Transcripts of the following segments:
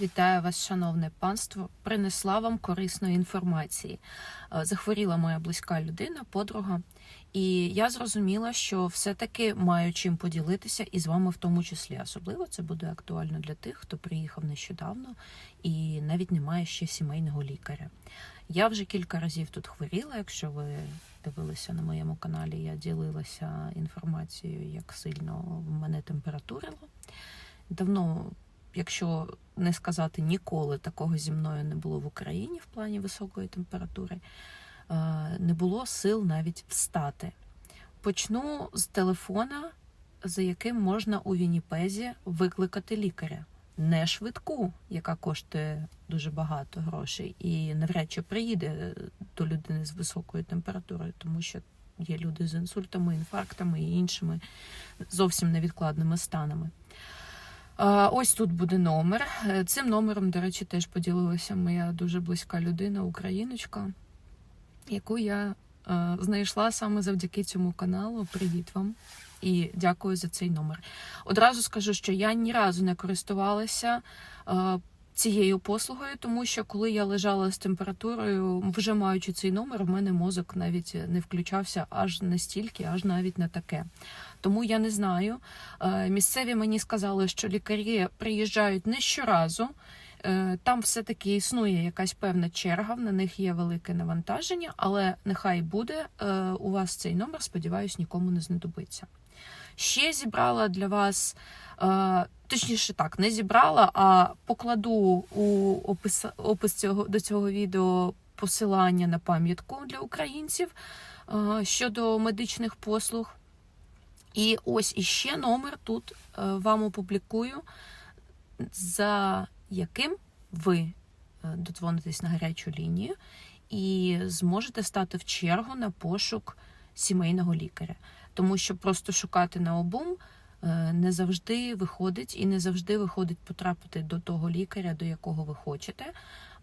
Вітаю вас, шановне панство. Принесла вам корисної інформації. Е, Захворіла моя близька людина, подруга, і я зрозуміла, що все-таки маю чим поділитися і з вами в тому числі. Особливо це буде актуально для тих, хто приїхав нещодавно і навіть не має ще сімейного лікаря. Я вже кілька разів тут хворіла. Якщо ви дивилися на моєму каналі, я ділилася інформацією, як сильно в мене температурило. Давно якщо не сказати ніколи такого зі мною не було в Україні в плані високої температури, е, не було сил навіть встати. Почну з телефона, за яким можна у Вінніпезі викликати лікаря. Не швидку, яка коштує дуже багато грошей, і навряд чи приїде до людини з високою температурою, тому що є люди з інсультами, інфарктами і іншими зовсім невідкладними станами. Ось тут буде номер. Е, Цим номером, до речі, теж поділилася моя дуже близька людина, україночка, яку я е, знайшла саме завдяки цьому каналу. Привіт вам і дякую за цей номер. Одразу скажу, що я ні разу не користувалася. Цією послугою, тому що коли я лежала з температурою, вже маючи цей номер, в мене мозок навіть не включався аж настільки, аж навіть на таке. Тому я не знаю. Е, Місцеві мені сказали, що лікарі приїжджають не щоразу. Е, Там все-таки існує якась певна черга, на них є велике навантаження, але нехай буде. Е, У вас цей номер, сподіваюсь, нікому не знадобиться. Ще зібрала для вас, точніше так, не зібрала, а покладу у опис, опис цього, до цього відео посилання на пам'ятку для українців е, щодо медичних послуг. І ось іще номер тут е, вам опублікую, за яким ви е, додзвонитесь на гарячу лінію і зможете стати в чергу на пошук сімейного лікаря. Тому що просто шукати на обум не завжди виходить, і не завжди виходить потрапити до того лікаря, до якого ви хочете.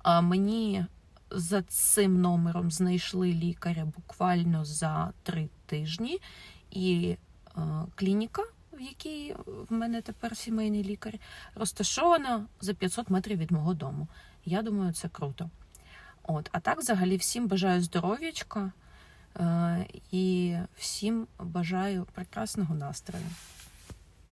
А мені за цим номером знайшли лікаря буквально за три тижні, і е, клініка, в якій в мене тепер сімейний лікар, розташована за 500 метрів від мого дому. Я думаю, це круто. От, а так, взагалі, всім бажаю здоров'ячка е, і всім бажаю прекрасного настрою.